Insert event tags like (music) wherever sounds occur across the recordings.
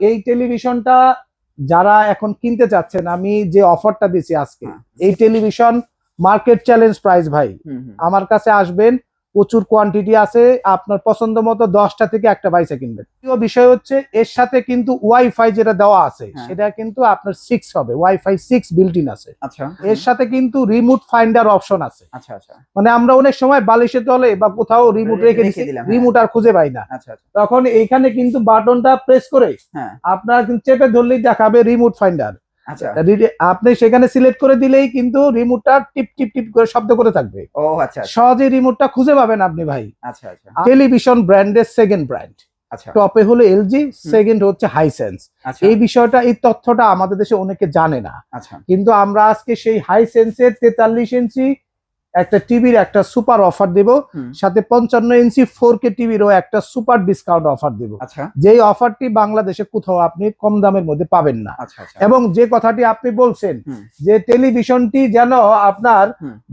এই টেলিভিশনটা যারা এখন কিনতে চাচ্ছেন আমি যে অফারটা দিছি আজকে হ্যাঁ। এই টেলিভিশন মার্কেট চ্যালেঞ্জ প্রাইস ভাই। আমার কাছে আসবেন প্রচুর কোয়ান্টিটি আছে আপনার পছন্দ মতো দশটা থেকে একটা বাইসে কিনবেন। দ্বিতীয় বিষয় হচ্ছে এর সাথে কিন্তু ওয়াইফাই যেটা দেওয়া আছে হ্যাঁ। সেটা কিন্তু আপনার সিক্স হবে ওয়াইফাই সিক্স বিল্ট ইন আছে। আচ্ছা। এর সাথে কিন্তু রিমোট ফাইন্ডার অপশন আছে। আচ্ছা আচ্ছা। মানে আমরা অনেক সময় বালিশের তলে বা কোথাও রিমোট রেখে দিচ্ছি দিলাম, হ্যাঁ। রিমোট আর খুঁজে পাই না। আচ্ছা আচ্ছা। তখন এইখানে কিন্তু বাটনটা প্রেস করে হ্যাঁ। আপনার কিন্তু চেপে ধরলেই দেখাবে রিমোট ফাইন্ডার আচ্ছা। আপনি সেখানে সিলেক্ট করে দিলেই কিন্তু রিমোটটা টিপ টিপ টিপ করে শব্দ করে থাকবে। ও আচ্ছা আচ্ছা। সহজে রিমোটটা খুঁজে পাবেন আপনি ভাই। আচ্ছা আচ্ছা। টেলিভিশন ব্র্যান্ডের সেকেন্ড ব্র্যান্ড আচ্ছা। টপে হলো এলজি সেকেন্ড হচ্ছে হাইসেন্স আচ্ছা। এই বিষয়টা এই তথ্যটা আমাদের দেশে অনেকে জানে না। আচ্ছা। কিন্তু আমরা আজকে সেই হাইসেন্সের তেতাল্লিশ ইঞ্চি একটা টিভির একটা সুপার অফার দেব। সাথে পঞ্চান্ন ইঞ্চি ফোর কে টিভিরও একটা সুপার ডিসকাউন্ট অফার দেব। যেই অফারটি বাংলাদেশে কোথাও আপনি কম দামের মধ্যে পাবেন না। আচ্ছা আচ্ছা। এবং যে কথাটি আপনি বলছেন যে টেলিভিশনটি যেন আপনার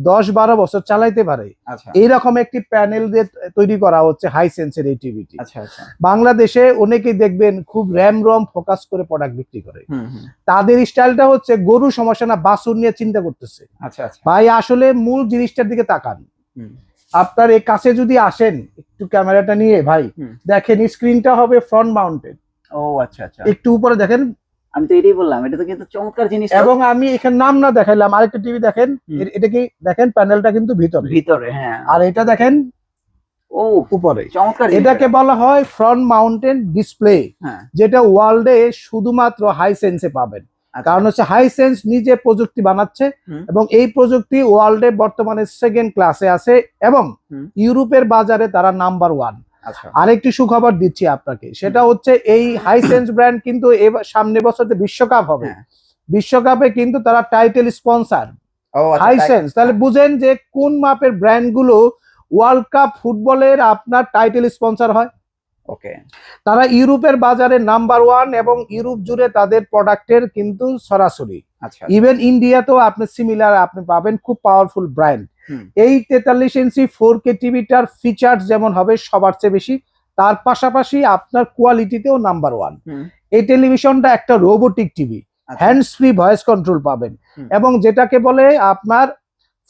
দশ বারো বছর চালাইতে পারে। আচ্ছা। এইরকম একটি প্যানেল দিয়ে তৈরি করা হচ্ছে হাইসেন্সের এই টিভিটি। বাংলাদেশে অনেকেই দেখবেন খুব র্যাম রম ফোকাস করে প্রোডাক্ট বিক্রি করে। তাদের স্টাইলটা হচ্ছে গরু সমস্যা না বাসুর নিয়ে চিন্তা করতেছে। ভাই আসলে মূল জিনিসটার দিকে তাকান। আপনার এই কাছে যদি আসেন একটু ক্যামেরাটা নিয়ে ভাই দেখেন স্ক্রিনটা হবে ফ্রন্ট মাউন্টেড ও আচ্ছা আচ্ছা। একটু উপরে দেখেন। আমি তো এটাই বললাম এটা তো কিন্তু চমৎকার জিনিস এবং আমি এখানে নাম না দেখাইলাম আরেকটা টিভি দেখেন। এটা কি দেখেন প্যানেলটা কিন্তু ভিতরে। ভিতরে হ্যাঁ। আর এটা দেখেন ও উপরে। চমৎকার এটাকে বলা হয় ফ্রন্ট মাউন্টেন ডিসপ্লে হ্যাঁ। যেটা ওয়ার্ল্ডে শুধুমাত্র হাই সেন্সে পাবেন। কারণ হচ্ছে হাইসেন্স নিজে প্রযুক্তি বানাচ্ছে এবং এই প্রযুক্তি ওয়ার্ল্ডে বর্তমানে সেকেন্ড ক্লাসে আছে এবং ইউরোপের বাজারে তারা নাম্বার ওয়ান আচ্ছা। আরেকটি সুখবর দিচ্ছি আপনাকে সেটা হচ্ছে এই হাইসেন্স ব্র্যান্ড কিন্তু এবার সামনে বছর যে বিশ্বকাপ হবে। হ্যাঁ। বিশ্বকাপে কিন্তু তারা টাইটেল স্পন্সার ও আচ্ছা, হাইসেন্স তাহলে বুঝেন যে কোন মাপের ব্র্যান্ডগুলো ওয়ার্ল্ড কাপ ফুটবলের আপনার টাইটেল স্পন্সর হয়? ওকে। তারা ইউরোপের বাজারে নাম্বার ওয়ান এবং ইউরোপ জুড়ে তাদের প্রোডাক্টের কিন্তু সরাসরি। আচ্ছা ইভেন ইন্ডিয়াতেও আপনি সিমিলার আপনি পাবেন খুব পাওয়ারফুল ব্র্যান্ড এই তেতাল্লিশ ইঞ্চি ফোর কে টিভিটার ফিচার যেমন হবে সবার চেয়ে বেশি তার পাশাপাশি আপনার কোয়ালিটিতেও নাম্বার ওয়ান এই টেলিভিশনটা একটা রোবোটিক টিভি আচ্ছা, হ্যান্ডস ফ্রি ভয়েস কন্ট্রোল পাবেন এবং যেটাকে বলে আপনার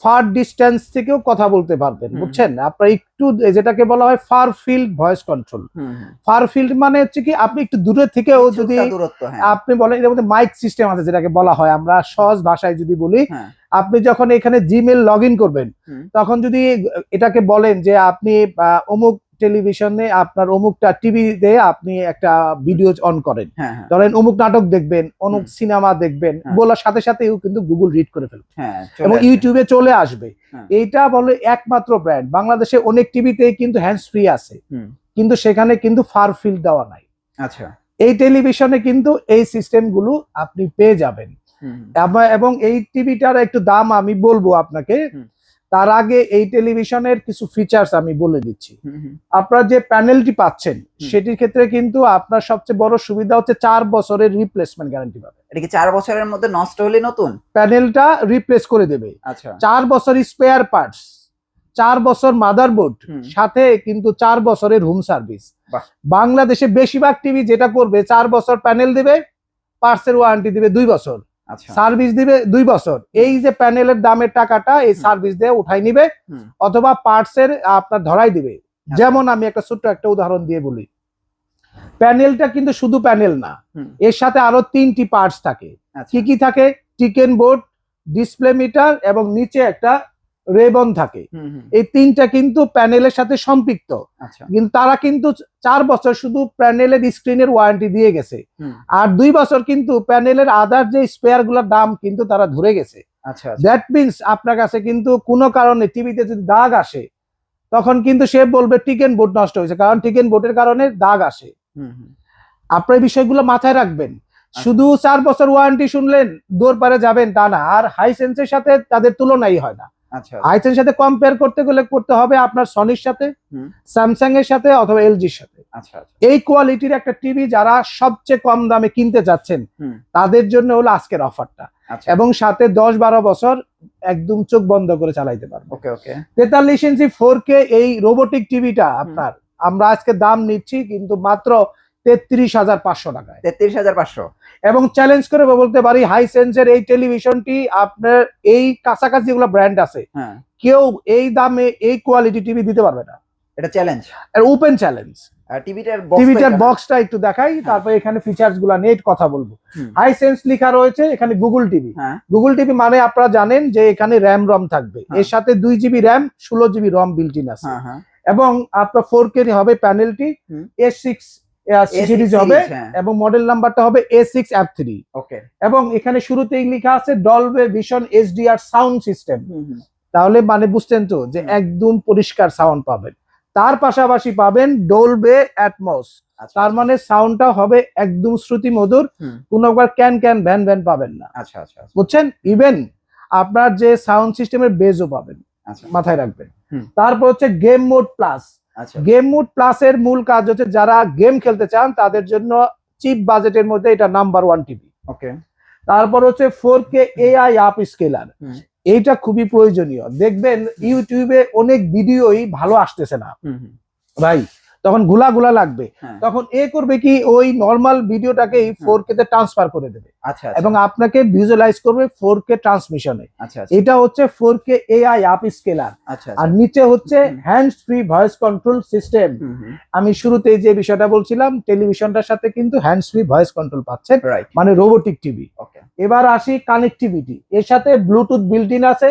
ফার ডিস্টেন্স থেকেও কথা বলতে পারবেন বুঝছেন? আপনার একটু যেটাকে বলা হয় far field voice control. Far field মানে হচ্ছে কি আপনি একটু দূরে থেকেও যদি দূরত্ব হ্যাঁ। আপনি বলেন এর মধ্যে মাইক সিস্টেম আছে যেটাকে বলা হয় আমরা সহজ ভাষায় যদি বলি হ্যাঁ। আপনি যখন এখানে জিমেল লগ ইন করবেন তখন যদি এটাকে বলেন যে আপনি অমুক টেলিভিশনে আপনার অমুকটা টিভিতে আপনি একটা ভিডিও অন করেন। হ্যাঁ হ্যাঁ। ধরেন অমুক নাটক দেখবেন অমুক সিনেমা দেখবেন হ্যাঁ। বলার সাথে সাথেও কিন্তু গুগল রিড করে ফেলবে এবং ইউটিউবে চলে আসবে। এইটা বলে একমাত্র ব্র্যান্ড বাংলাদেশে অনেক টিভিতে কিন্তু হ্যান্ডস ফ্রি আছে। কিন্তু সেখানে কিন্তু ফার ফিল দেওয়া নাই। আচ্ছা। এই টেলিভিশনে কিন্তু এই সিস্টেমগুলো আপনি পেয়ে যাবেন। এবং এই টিভিটার একটু দাম আমি বলব আপনাকে। তার আগে এই টেলিভিশনের কিছু ফিচার্স আমি বলে দিচ্ছি। হুম। যে প্যানেলটি পাচ্ছেন সেটির ক্ষেত্রে কিন্তু আপনার সবচেয়ে বড় সুবিধা হচ্ছে চার বছরের রিপ্লেসমেন্ট গ্যারান্টি পাবে। এটা কি চার বছরের মধ্যে নষ্ট হলে নতুন? প্যানেলটা রিপ্লেস করে দেবে। আচ্ছা। চার বছর স্পেয়ার পার্টস চার বছর মাদারবোর্ড। সাথে কিন্তু চার বছরের হোম সার্ভিস বাংলাদেশে বেশিরভাগ টিভি যেটা করবে চার বছর প্যানেল দিবে পার্টসের ওয়ারেন্টি দিবে দুই বছর। সার্ভিস দিবে দুই বছর। এই যে প্যানেলের দামের টাকাটা এই সার্ভিস দিয়ে উঠাই নিবে অথবা পার্টস এর আপনার ধরাই দিবে। আচ্ছা। যেমন আমি একটা ছোট্ট একটা উদাহরণ দিয়ে বলি। প্যানেলটা কিন্তু শুধু প্যানেল না এর সাথে আরও তিনটি পার্টস থাকে। আচ্ছা। কি কি থাকে? টিকেন বোর্ড ডিসপ্লে মিটার এবং নিচে একটা রেবন থাকে। এই তিনটা কিন্তু প্যানেলের সাথে সম্পৃক্ত। আচ্ছা। কিন্তু তারা কিন্তু চার বছর শুধু প্যানেলের স্ক্রিনের ওয়ারেন্টি দিয়ে গেছে। আর দুই বছর কিন্তু প্যানেলের আদার যে স্পেয়ারগুলোর দাম কিন্তু তারা ধরে গেছে। আচ্ছা আচ্ছা। দ্যাট মিনস আপনার কাছে কিন্তু কোনো কারণে টিভিতে যদি দাগ আসে তখন কিন্তু সে বলবে টিকেন বোর্ড নষ্ট হয়েছে। কারণ টিকেন বোর্ডের কারণে দাগ আসে। আপনার বিষয়গুলো মাথায় রাখবেন। আচ্ছা। শুধু চার বছর ওয়ারেন্টি শুনলেন দৌড় পারে যাবেন তা না। আর হাইসেন্সের সাথে তাদের তুলনাই হয় না। আচ্ছা হাইসেন্সের সাথে কম্পেয়ার করতে গেলে করতে হবে আপনার সনির সাথে স্যামসাং এর সাথে অথবা এলজির সাথে। আচ্ছা আচ্ছা। এই কোয়ালিটির একটা টিভি যারা সবচেয়ে কম দামে কিনতে যাচ্ছেন তাদের জন্য হলো আজকের অফারটা আচ্ছা। এবং সাথে দশ বারো বছর একদম চোখ বন্ধ করে চালাইতে পারবে। ওকে ওকে। তেতাল্লিশ ইঞ্চি ফোর কে এই রোবোটিক টিভিটা আপনার আমরা আজকে দাম নিচ্ছি কিন্তু মাত্র তেত্রিশ হাজার পাঁচশো টাকায়। তেত্রিশ হাজার পাঁচশো। এবং চ্যালেঞ্জ করে বলতে পারি হাই সেন্সের এই টেলিভিশনটি আপনার এই কাছাকাছি যেগুলো ব্র্যান্ড আছে হ্যাঁ। কেউ এই দামে এই কোয়ালিটি টিভি দিতে পারবে না। এটা চ্যালেঞ্জ ওপেন চ্যালেঞ্জ টিভিটার বক্সটা একটু দেখাই তারপর এখানে ফিচার্সগুলা নিয়ে কথা বলব। হাই সেন্স লেখা রয়েছে এখানে গুগল টিভি হ্যাঁ। গুগল টিভি মানে আপনারা জানেন যে এখানে র্যাম রম থাকবে। হ্যাঁ। এর সাথে দুই জিবি র্যাম ষোলো জিবি রম বিল্ট ইন আছে। হ্যাঁ হ্যাঁ। এবং আপনার ফোর কে হবে প্যানেলটি এ সিক্স সিরিজ হবে এবং মডেল নাম্বারটা হবে A six app three okay এবং এখানে শুরুতেই লেখা আছে Dolby vision HDR sound system তাহলে মানে বুঝতেন তো যে একদম পরিষ্কার সাউন্ড পাবেন। তার পাশাপাশি পাবেন ডোলবে অ্যাটমস তার মানে সাউন্ডটা হবে একদম শ্রুতি মধুর। কোনো প্রকার ক্যান ক্যান ভ্যান ভ্যান পাবেন না। আচ্ছা আচ্ছা আচ্ছা, বুঝছেন? ইভেন আপনার যে সাউন্ড সিস্টেমের বেজও পাবেন। আচ্ছা। মাথায় রাখবেন। তারপর হচ্ছে গেম মোড প্লাস আচ্ছা গেম মুড প্লাস এর মূল কাজ হচ্ছে যারা গেম খেলতে চান তাদের জন্য চিপ বাজেটের মধ্যে এটা নাম্বার ওয়ান টিভি ওকে তারপর হচ্ছে four K AI upscaler এইটা খুবই প্রয়োজনীয়। দেখবেন ইউটিউবে অনেক ভিডিওই ভালো আসতেছে না। ভাই তখনগুলা গুলা লাগবে। হ্যাঁ। তখন এ করবে কি ওই নর্মাল ভিডিওটাকেই ফোর কে তে ট্রান্সফার করে দেবে। আচ্ছা এবং আপনাকে ভিজুয়ালাইজ করবে ফোর কে ট্রান্সমিশনে আচ্ছা আচ্ছা। এটা হচ্ছে four K AI upscaler আচ্ছা আর নিচে হচ্ছে হুম। Hands free voice control system আমি শুরুতে যে বিষয়টা বলছিলাম টেলিভিশনটার সাথে কিন্তু হ্যান্ডস ফ্রি ভয়েস কন্ট্রোল পাচ্ছেন মানে রোবোটিক টিভি এবার আসি কানেক্টিভিটি এর সাথে ব্লুটুথ বিল্ট ইন আছে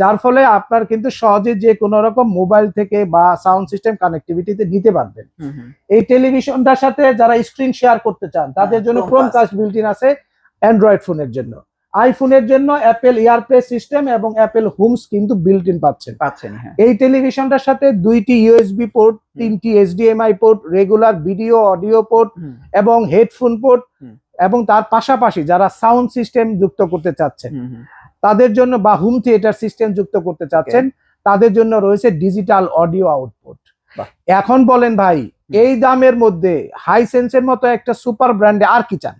যার ফলে আপনার কিন্তু সহজে যে কোনো রকম মোবাইল থেকে বা সাউন্ড সিস্টেম কানেক্টিভিটিতে নিতে পারবেন। এই টেলিভিশনটার সাথে যারা স্ক্রিন শেয়ার করতে চান তাদের হ্যাঁ, জন্য Chromecast। ক্রোমকাস্ট বিল্ট ইন আছে অ্যান্ড্রয়েড ফোনের জন্য। আইফোনের জন্য অ্যাপেল এয়ারপ্লে সিস্টেম এবং অ্যাপেল হোমস কিন্তু বিল্ট ইন পাচ্ছেন। পাচ্ছেন হ্যাঁ। এই টেলিভিশনটার সাথে দুইটি ইউএসবি পোর্ট তিনটি HDMI port regular video audio port এবং হেডফোন পোর্ট। এবং তার পাশাপাশি যারা সাউন্ড সিস্টেম যুক্ত করতে চাচ্ছেন। তাদের জন্য বা হোম থিয়েটার সিস্টেম যুক্ত করতে চাচ্ছেন তাদের জন্য রয়েছে ডিজিটাল অডিও আউটপুট এখন বলেন ভাই এই দামের মধ্যে হাই সেন্সের মতো একটা সুপার ব্র্যান্ডে আর কি চান?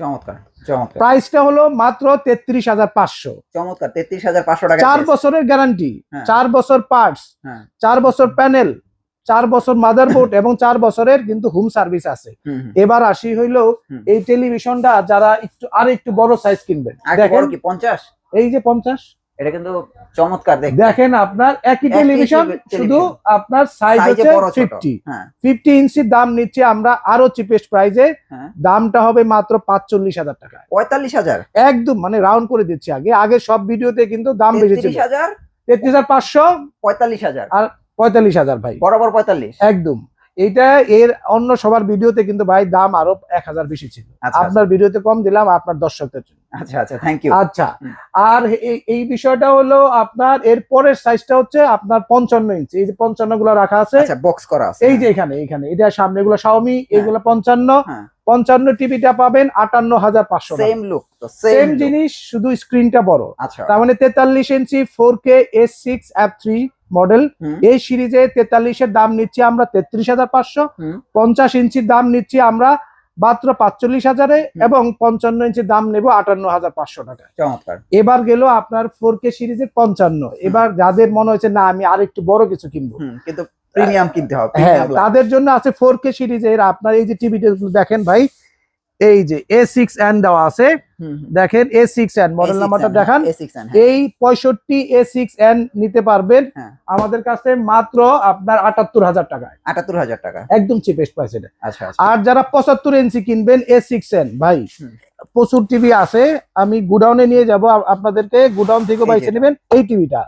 চমৎকার চমৎকার। প্রাইসটা হলো মাত্র তেত্রিশ হাজার পাঁচশো। চমৎকার তেত্রিশ হাজার পাঁচশো টাকা চার বছরের গ্যারান্টি। চার বছর পার্টস হ্যাঁ। চার বছর প্যানেল চার বছর মাদারবোর্ড (coughs) এবং চার বছরের কিন্তু হোম সার্ভিস আছে। এবার আসি হইল এই টেলিভিশনটা যারা একটু আর একটু বড় সাইজ কিনবেন। দেখেন কি পঞ্চাশ? এই যে পঞ্চাশ। এটা কিন্তু চমৎকার দেখেন আপনার একই টেলিভিশন। শুধু আপনার সাইজ হচ্ছে ফিফটি ফিফটি ইঞ্চির দাম নিচ্ছে আমরা আরও চিপেস্ট প্রাইজে হ্যাঁ। দামটা হবে মাত্র পাঁচচল্লিশ হাজার টাকা। পঁয়তাল্লিশ হাজার? একদম মানে রাউন্ড করে দিচ্ছি আগে। আগে সব ভিডিওতে কিন্তু দাম তেত্রিশ হাজার? পাঁচশো। পঁয়তাল্লিশ হাজার। পঁয়তাল্লিশ হাজার ভাই। বরাবর পঁয়তাল্লিশ? একদম। এইটা এর অন্য সবার ভিডিওতে কিন্তু ভাই দাম আরও এক হাজার বেশি ছিল। আচ্ছা আপনার ভিডিওতে কম দিলাম আপনার দর্শকদের জন্য। আচ্ছা আচ্ছা থ্যাংক ইউ আচ্ছা। আর এই- বিষয়টা হলো আপনার এর পরের সাইজটা হচ্ছে আপনার পঞ্চান্ন ইঞ্চি এই যে পঞ্চান্নগুলো রাখা আছে আচ্ছা বক্স করা আছে এই যে এখানে এখানে এটা সামনে শাওমি এগুলো পঞ্চান্ন হ্যাঁ। পঞ্চান্ন টিভিটা পাবেন আটান্ন হাজার পাঁচশো সেম লুক সেম সেম জিনিস শুধু স্ক্রিনটা বড়। আচ্ছা। তার মানে তেতাল্লিশ inch four K S six app three model. এই সিরিজে তেতাল্লিশের দাম নিচ্ছি আমরা তেত্রিশ হাজার পাঁচশো। পঞ্চাশ ইঞ্চির দাম নিচ্ছি আমরা মাত্র পাঁচচল্লিশ হাজারে এবং পঞ্চান্ন ইঞ্চি দাম নেব আটান্ন হাজার পাঁচশো টাকা এবার গেল আপনার ফোর কে সিরিজের পঞ্চান্ন। এবার যাদের মনে হয়েছে না আমি আর একটু বড় কিছু কিনবো। কিন্তু প্রিমিয়াম কিনতে হবে হ্যাঁ তাদের জন্য আছে ফোর কে সিরিজের আপনার এই যে টিভিটা দেখেন ভাই এই যে এ সিক্স এন দেওয়া আছে। দেখেন এ সিক্স এন মডেল A6N, নাম্বারটা দেখান। A6N, হ্যাঁ। এই পঁয়ষট্টি এ সিক্স এন নিতে পারবেন। হ্যাঁ। আমাদের কাছে মাত্র আপনার আটাত্তর হাজার টাকায়। আটাত্তর হাজার টাকা। একদম চিপেস্ট প্রাইস এটা। আচ্ছা আচ্ছা। আর যারা পঁচাত্তর ইঞ্চি কিনবেন এ সিক্স এন ভাই প্রচুর টিভি আছে। আমি গুডাউনে নিয়ে যাব আপনাদেরকে গুডাউন থেকে বাইছে নেবেন এই টিভিটা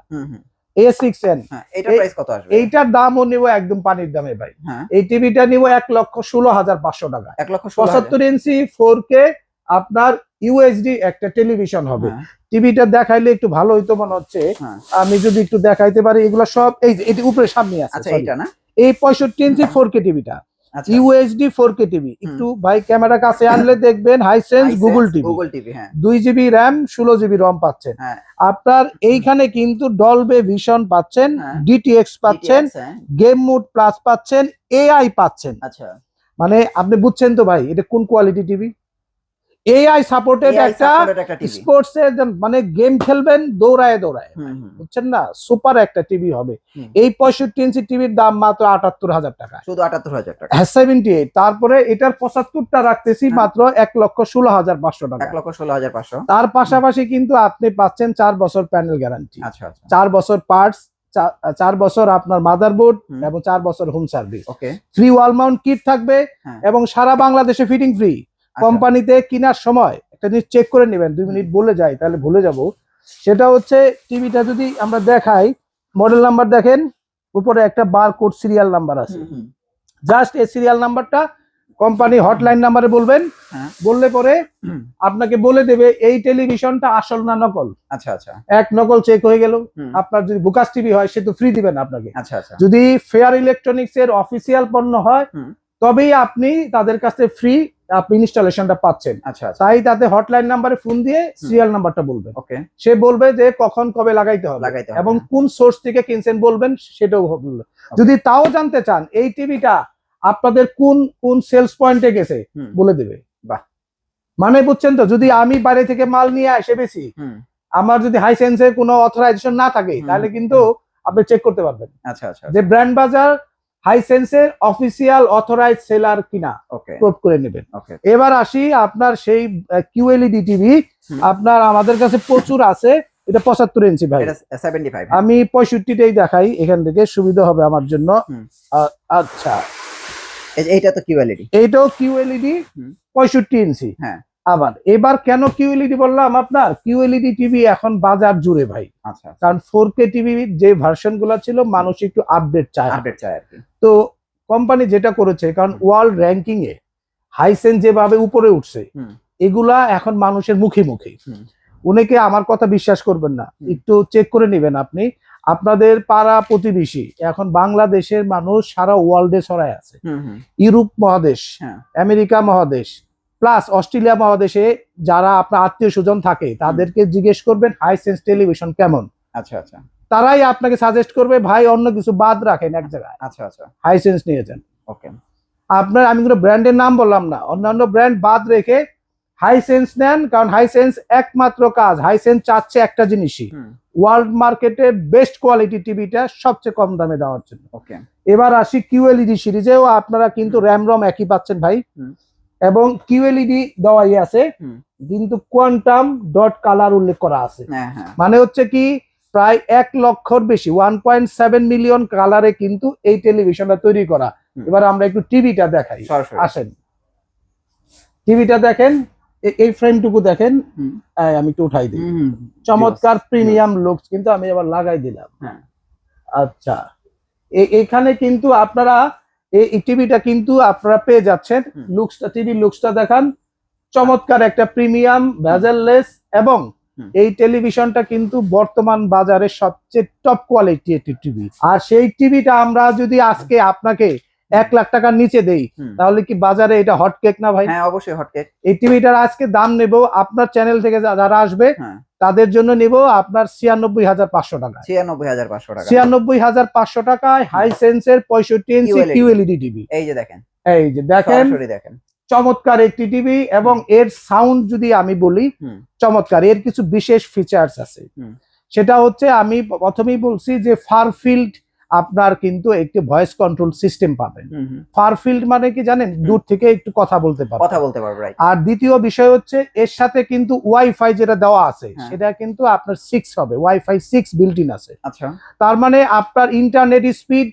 হ্যাঁ এটার এই- প্রাইস কত আসবে? এইটার দামও নিব একদম পানির দামে ভাই। হ্যাঁ। এই টিভিটা নিব লক্ষ ষোলো হাজার পাঁচশো টাকা। লক্ষ ইঞ্চি আপনার ইউএসডি একটা টেলিভিশন হবে। হ্যাঁ, টিভিটা দেখাইলে একটু ভালো হইতো মনে হচ্ছে। আমি যদি একটু দেখাইতে পারি এগুলো সব এই যে এটি উপরে সামনে আছে আচ্ছা না? এই পঁয়ষট্টি ইঞ্চি ফোর কে টিভিটা। ইউএসডি ফোর কে টিভি একটু ভাই ক্যামেরা কাছে আনলে দেখবেন Hisense Google TV Google TV হ্যাঁ। দুই জিবি র্যাম ষোলো জিবি রম পাচ্ছেন। হ্যাঁ। আপনার এইখানে কিন্তু ডলবে ভিশন পাচ্ছেন হ্যাঁ। ডিটিএক্স পাচ্ছেন হ্যাঁ। গেম মুড প্লাস পাচ্ছেন এআই পাচ্ছেন। আচ্ছা। মানে আপনি বুঝছেন তো ভাই এটা কোন কোয়ালিটি টিভি এআই সাপোর্টেড একটা স্পোর্টস এর মানে গেম খেলবেন দৌড়ায় দৌড়ায়। বুঝছেন না? সুপার একটা টিভি হবে। এই পঁয়ষট্টি ইঞ্চি টিভির দাম মাত্র আটাত্তর হাজার টাকা। শুধু আটাত্তর হাজার টাকা। হ্যাঁ সেভেন্টি এইট তারপরে এটার পঁচাত্তরটা রাখতেছি হ্যাঁ। মাত্র এক লক্ষ ষোলো হাজার পাঁচশো টাকা। এক লক্ষ ষোলো হাজার পাঁচশো। তার পাশাপাশি কিন্তু আপনি পাচ্ছেন চার বছর প্যানেল গ্যারান্টি আচ্ছা আচ্ছা। চার বছর পার্টস চার বছর আপনার মাদারবোর্ড এবং চার বছর home service okay free wall mount kit থাকবে হ্যাঁ। এবং সারা বাংলাদেশে ফিটিং ফ্রি আচ্ছা। কোম্পানিতে কেনার সময় একটা জিনিস চেক করে নেবেন দুই মিনিট বলে যাই তাহলে ভুলে যাব। সেটা হচ্ছে টিভিটা যদি আমরা দেখাই মডেল নাম্বার দেখেন উপরে একটা বার কোড সিরিয়াল নাম্বার আছে। জাস্ট এই সিরিয়াল নাম্বারটা কোম্পানি হটলাইন নাম্বারে বলবেন হ্যাঁ। বললে পরে আপনাকে বলে দেবে এই টেলিভিশনটা আসল না নকল। আচ্ছা আচ্ছা। এক নকল চেক হয়ে গেল। আপনার যদি বুকাস টিভি হয় সে তো ফ্রি দিবেন আপনাকে। আচ্ছা আচ্ছা। যদি ফেয়ার ইলেকট্রনিক্স এর অফিসিয়াল পণ্য হয় তবেই আপনি তাদের কাছে ফ্রি আপনি ইনস্টলেশনটা পাচ্ছেন। আচ্ছা আচ্ছা। তাই তাতে হটলাইন নাম্বারে ফোন দিয়ে সিরিয়াল নাম্বারটা বলবেন। ওকে। সে বলবে যে কখন কবে লাগাইতে হবে। লাগাইতে হবে। এবং কোন সোর্স থেকে কিনছেন বলবেন সেটাও যদি তাও জানতে চান এই টিভিটা আপনাদের কোন কোন সেলস পয়েন্টে গেছে বলে দেবে। বাহ। মানে বুঝছেন তো যদি আমি বাইরে থেকে মাল নিয়ে এসে বেশি আমার যদি হাই সেন্সের কোনো অথরাইজেশন না থাকে তাহলে কিন্তু আপনি চেক করতে পারবেন। আচ্ছা আচ্ছা। যে ব্র্যান্ড বাজার হাই সেন্সের অফিসিয়াল অথরাইজ সেলার কিনা? প্রুভ করে নেবেন। এবার আসি আপনার সেই কিউএলইডি টিভি আপনার আমাদের কাছে প্রচুর আছে। এটা পঁচাত্তর ইঞ্চি ভাই। আমি পঁয়ষট্টিটাই দেখাই এখান থেকে সুবিধা হবে আমার জন্য। আচ্ছা। এইটা তো কিউএলইডি এইটাও কিউএলইডি হুম। পঁয়ষট্টি ইঞ্চি হ্যাঁ। আবার এবার কেন কিউএলইডি বললাম আপনার? কিউএলইডি টিভি এখন বাজার জুড়ে ভাই। আচ্ছা কারণ ফোর কে টিভি যে ভার্সনগুলো ছিল মানুষ একটু আপডেট চায়। আপডেট চায় আর কি। তো কোম্পানি যেটা করেছে কারণ ওয়ার্ল্ড র্যাঙ্কিং এ হাইসেন যেভাবে উপরে উঠছে এগুলা এখন মানুষের মুখে মুখে। অনেকে আমার কথা বিশ্বাস করবেন না। একটু চেক করে নেবেন আপনি। আপনাদের পাড়া প্রতিবেশী এখন বাংলাদেশের মানুষ সারা ওয়ার্ল্ডে ছড়ায় আছে। ইউরোপ মহাদেশ হ্যাঁ। আমেরিকা মহাদেশ প্লাস অস্ট্রেলিয়া মহাদেশে যারা আপনার আত্মীয় স্বজন থাকে তাদেরকে জিজ্ঞেস করবেন হাই সেন্স টেলিভিশন কেমন? আচ্ছা আচ্ছা। তারাই আপনাকে সাজেস্ট করবে ভাই অন্য কিছু বাদ রাখেন এক জায়গায়। আচ্ছা আচ্ছা। হাইসেন্স নিয়ে যান। ওকে আপনার আমি কোনো ব্র্যান্ডের নাম বললাম না অন্যান্য ব্র্যান্ড বাদ রেখে হাই সেন্স নেন কারণ হাই সেন্স একমাত্র কাজ হাই সেন্স চাচ্ছে একটা জিনিসই। ওয়ার্ল্ড মার্কেটে বেস্ট কোয়ালিটি টিভিটা সবচেয়ে কম দামে দেওয়ার জন্য। ওকে এবার আসি কিউএলইডি সিরিজেও আপনারা কিন্তু র্যাম রম একই পাচ্ছেন ভাই। এবং কিউএলইডি দেওয়াই আছে। কিন্তু কোয়ান্টাম ডট কালার উল্লেখ করা আছে। হ্যাঁ হ্যাঁ। মানে হচ্ছে কি প্রায় এক লক্ষর বেশি ওয়ান পয়েন্ট সেভেন মিলিয়ন কালারে কিন্তু এই টেলিভিশনটা তৈরি করা। এবার আমরা একটু টিভিটা দেখাই। আসেন। টিভিটা দেখেন এই ফ্রেমটুকু দেখেন। আমি একটু উঠাই দিই। চমৎকার প্রিমিয়াম লুকস কিন্তু আমি আবার লাগাই দিলাম। হ্যাঁ। আচ্ছা। এখানে কিন্তু আপনারা এই টিভিটা কিন্তু আপনারা পেয়ে যাচ্ছেন। লুকসটা টিভি লুকসটা দেখান চমৎকার একটা প্রিমিয়াম ভেজেললেস এবং। এই টেলিভিশনটা কিন্তু বর্তমান বাজারে সবচেয়ে টপ কোয়ালিটি একটি টিভি আর সেই টিভিটা আমরা যদি আজকে আপনাকে এক লাখ টাকার নিচে দেই। তাহলে কি বাজারে এটা হট কেক না ভাই? হ্যাঁ অবশ্যই হটকেক এই টিভিটার আজকে দাম নেব আপনার চ্যানেল থেকে যারা আসবে হ্যাঁ। তাদের জন্য নিব আপনার ছিয়ানব্বই হাজার পাঁচশো টাকা। ছিয়ানব্বই হাজার পাঁচশো টাকা। ছিয়ানব্বই হাজার পাঁচশো টাকায় হাই সেন্সের পঁয়ষট্টি ইঞ্চি কিউএলইডি টিভি এই যে দেখেন। এই যে দেখেন। দেখেন। চমৎকার একটি টিভি এবং এর সাউন্ড যদি আমি বলি চমৎকার। এর কিছু বিশেষ ফিচার্স আছে। সেটা হচ্ছে আমি প্রথমেই বলছি যে ফার ফিল্ড আপনার কিন্তু একটি ভয়েস কন্ট্রোল সিস্টেম পাবেন। হুম, হুম। ফার ফিল্ড মানে কি জানেন? দূর থেকে একটু কথা বলতে পারবেন। কথা বলতে পারব রাইট আর দ্বিতীয় বিষয় হচ্ছে এর সাথে কিন্তু ওয়াইফাই যেটা দেওয়া আছে হ্যাঁ। সেটা কিন্তু আপনার সিক্স হবে। ওয়াইফাই সিক্স বিল্ট ইন আছে। আচ্ছা। তার মানে আপনার ইন্টারনেট স্পিড।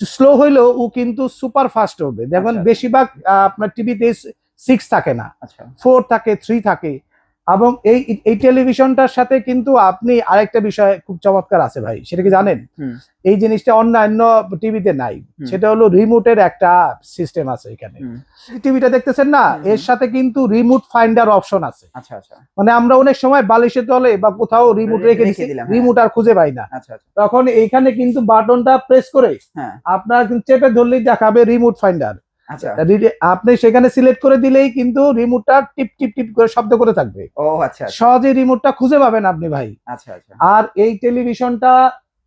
স্লো হইলেও ও কিন্তু সুপার ফাস্ট হবে দেখবেন আচ্ছা। বেশিরভাগ আপনার টিভিতে সিক্স থাকে না। আচ্ছা। ফোর থাকে থ্রি থাকে। এবং এই এই টেলিভিশনটার সাথে কিন্তু আপনি আরেকটা বিষয় খুব চমৎকার আছে ভাই সেটা কি জানেন? এই জিনিসটা অন্যান্য টিভিতে নাই। সেটা হলো রিমোটের একটা সিস্টেম আছে এখানে। টিভিটা দেখতেছেন না। এর সাথে কিন্তু রিমোট ফাইন্ডার অপশন আছে। আচ্ছা আচ্ছা। মানে আমরা অনেক সময় বালিশের তলে বা কোথাও রিমোট রেখে দিচ্ছি দিলাম, হ্যাঁ। রিমোট আর খুঁজে পাই না। আচ্ছা আচ্ছা। তখন এইখানে কিন্তু বাটনটা প্রেস করে হ্যাঁ। আপনার কিন্তু চেপে ধরলেই দেখাবে রিমোট ফাইন্ডার। আচ্ছা। আপনি সেখানে সিলেক্ট করে দিলেই কিন্তু রিমোটটা টিপ টিপ টিপ করে শব্দ করে থাকবে। ও আচ্ছা আচ্ছা। সহজে রিমোটটা খুঁজে পাবেন আপনি ভাই। আচ্ছা আচ্ছা। আর এই টেলিভিশনটা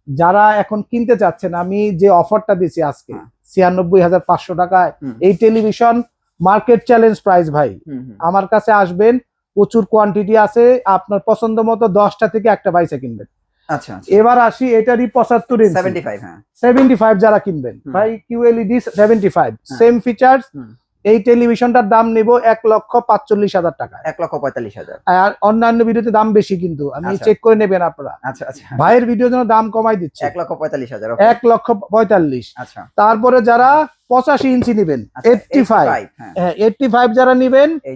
যারা এখন কিনতে চাচ্ছেন আমি যে অফারটা দিছি আজকে। ছিয়ানব্বই হাজার পাঁচশো টাকায় এই টেলিভিশন মার্কেট চ্যালেঞ্জ প্রাইস ভাই। আমার কাছে আসবেন প্রচুর কোয়ান্টিটি আছে আপনার পছন্দ মতো দশটা থেকে একটা বাইসে কিনবেন। আচ্ছা আচ্ছা। এবার আসি এটারই পঁচাত্তর সেভেন্টি ফাইভ হ্যাঁ। সেভেন্টি ফাইভ যারা কিনবেন। ভাই কিউএলইডি সেভেন্টি ফাইভ হ্যাঁ। সেম ফিচার্স এই টেলিভিশনটার দাম নেব এক লক্ষ পাঁচচল্লিশ হাজার টাকা এক লক্ষ পঁয়তাল্লিশ হাজার। আর অন্যান্য ভিডিওতে দাম বেশি কিন্তু আমি আচ্ছা। চেক করে নেবেন আপনারা। আচ্ছা আচ্ছা। ভাইয়ের ভিডিও জন্য দাম কমাই দিচ্ছে। এক লক্ষ পঁয়তাল্লিশ হাজার এক লক্ষ পঁয়তাল্লিশ। আচ্ছা। তারপরে যারা পঁচাশি ইঞ্চি নেবেন আচ্ছা, এইটটি ফাইভ 85, হ্যাঁ। হ্যাঁ এইটটি ফাইভ যারা নেবেন এই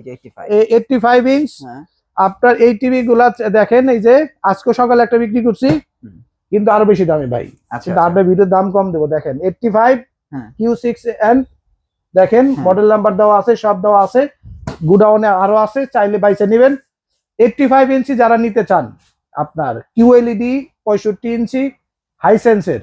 এইটটি ফাইভ ইঞ্চ হ্যাঁ। আপনার এই টিভি গুলা দেখেন এই যে আজকে সকালে একটা বিক্রি করছি কিন্তু আরও বেশি দামে ভাই। আচ্ছা কিন্তু আপনার ভিডিওর দাম কম দেবো দেখেন এইটটি ফাইভ হ্যাঁ। কিউ সিক্স এন দেখেন হ্যাঁ। মডেল নাম্বার দেওয়া আছে সব দেওয়া আছে গুডাউনে আরও আছে চাইলে বাইসে নেবেন। এইটটি ফাইভ ইঞ্চি যারা নিতে চান আপনার কিউএলইডি পঁয়ষট্টি ইঞ্চি হাইসেন্সের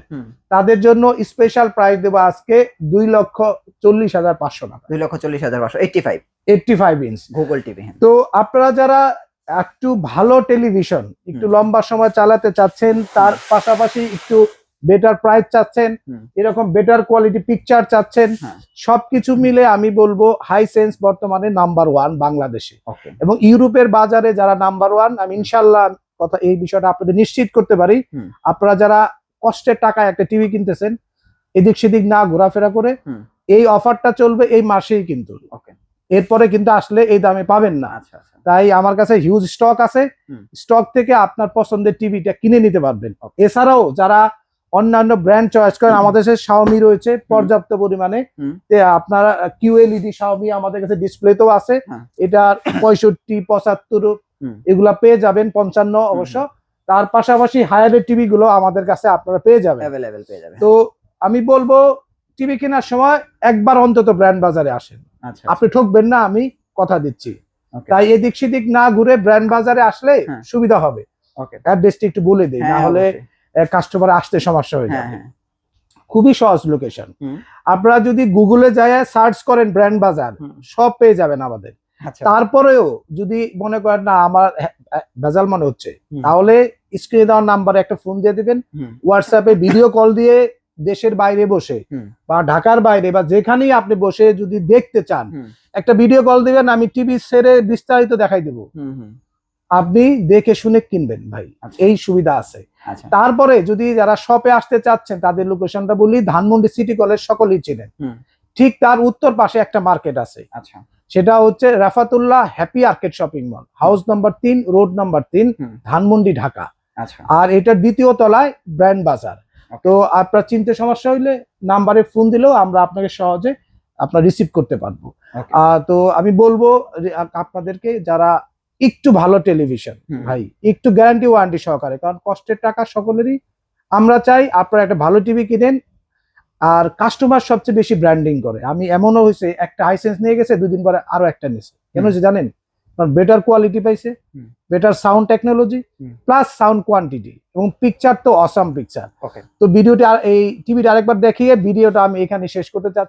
তাদের জন্য স্পেশাল প্রাইস দেবো আজকে দুই লক্ষ চল্লিশ হাজার পাঁচশো টাকা। দুই লক্ষ চল্লিশ হাজার পাঁচশো eighty five eighty five inch Google TV হ্যাঁ। তো আপনারা যারা একটু ভালো টেলিভিশন একটু লম্বা সময় চালাতে চাচ্ছেন তার পাশাপাশি একটু বেটার প্রাইস চাচ্ছেন এরকম বেটার কোয়ালিটি পিকচার চাচ্ছেন হ্যাঁ। সবকিছু মিলে আমি বলব হাই সেন্স বর্তমানে নাম্বার ওয়ান বাংলাদেশে। এবং ইউরোপের বাজারে যারা নাম্বার ওয়ান আমি ইনশাল্লাহ কথা এই বিষয়টা আপনাদের নিশ্চিত করতে পারি। আপনারা যারা কষ্টের টাকায় একটা টিভি কিনতেছেন এদিক সেদিক না ঘোরাফেরা করে এই অফারটা চলবে এই মাসেই কিন্তু। এরপরে কিন্তু আসলে এই দামে পাবেন না। আচ্ছা আচ্ছা। তাই আমার কাছে হিউজ স্টক আছে। স্টক থেকে আপনার পছন্দের টিভিটা কিনে নিতে পারবেন। এছাড়াও যারা অন্যান্য ব্র্যান্ড চয়েস করেন আমাদের কাছে শাওমি রয়েছে পর্যাপ্ত পরিমাণে। তে আপনারা কিউএলইডি শাওমি আমাদের কাছে ডিসপ্লেতেও আছে। হ্যাঁ। এটার পঁয়ষট্টি পঁচাত্তর এগুলা পেয়ে যাবেন পঞ্চান্ন অবশ্য। তার পাশাপাশি হায়ারের টিভি গুলো আমাদের কাছে আপনারা পেয়ে যাবেন। তো আমি বলব টিভি কেনার সময় একবার অন্তত ব্র্যান্ড বাজারে আসেন। আচ্ছা। আপনি ঠকবেন না আমি কথা দিচ্ছি. তাই এদিক সেদিক না ঘুরে ব্র্যান্ড বাজারে আসলে হ্যাঁ। সুবিধা হবে। অ্যাড্রেসটি একটু বলে দিই না হলে কাস্টমার আসতে সমস্যা হয়ে হ্যাঁ যাবে। হ্যাঁ। খুবই সহজ লোকেশন আপনারা যদি গুগলে যায় সার্চ করেন ব্র্যান্ড বাজার সব পেয়ে যাবেন আমাদের। আচ্ছা। তারপরেও যদি মনে করেন না আমার ভেজাল মনে হচ্ছে তাহলে স্ক্রিনে দেওয়ার নাম্বারে একটা ফোন দিয়ে দিবেন। হোয়াটসঅ্যাপে ভিডিও কল দিয়ে দেশের বাইরে বসে বা ঢাকার বাইরে বা যেখানেই আপনি বসে যদি দেখতে চান একটা ভিডিও কল দিবেন আমি টিভি সেরে বিস্তারিত দেখাই দেবো। আপনি দেখে শুনে কিনবেন ভাই আচ্ছা। এই সুবিধা আছে। আচ্ছা। তারপরে যদি যারা শপে আসতে চাচ্ছেন তাদের লোকেশনটা বলি ধানমন্ডি সিটি কলেজ সকলেই চিনেন। ঠিক তার উত্তর পাশে একটা মার্কেট আছে। আচ্ছা। সেটা হচ্ছে Rafatullah happy arcade shopping mall house number তিন রোড নাম্বার তিন ধানমন্ডি ঢাকা। আচ্ছা। আর এটার দ্বিতীয় তলায় ব্র্যান্ড বাজার. তো আপনার চিনতে সমস্যা হইলে নাম্বারে ফোন দিলেও আমরা আপনাকে সহজে আপনার রিসিভ করতে পারব। তো আমি বলব আপনাদেরকে যারা একটু ভালো টেলিভিশন ভাই একটু গ্যারান্টি ওয়ারেন্টি সহকারে কারণ কষ্টের টাকা সকলেরই। আমরা চাই আপনারা একটা ভালো টিভি কিনেন আর কাস্টমার সবচেয়ে বেশি ব্র্যান্ডিং করে। আমি এমনও হয়েছে একটা হাইসেন্স নিয়ে গেছে দুদিন পরে আরও একটা নিয়েছে কেন জানেন? কারণ বেটার কোয়ালিটি পাইছে better sound technology plus sound quantity এবং পিকচার তো অসাম পিকচার ওকে তো ভিডিওটি এই টিভিটা আরেকবার দেখিয়ে ভিডিওটা আমি এখানে শেষ করতে চাচ্ছি।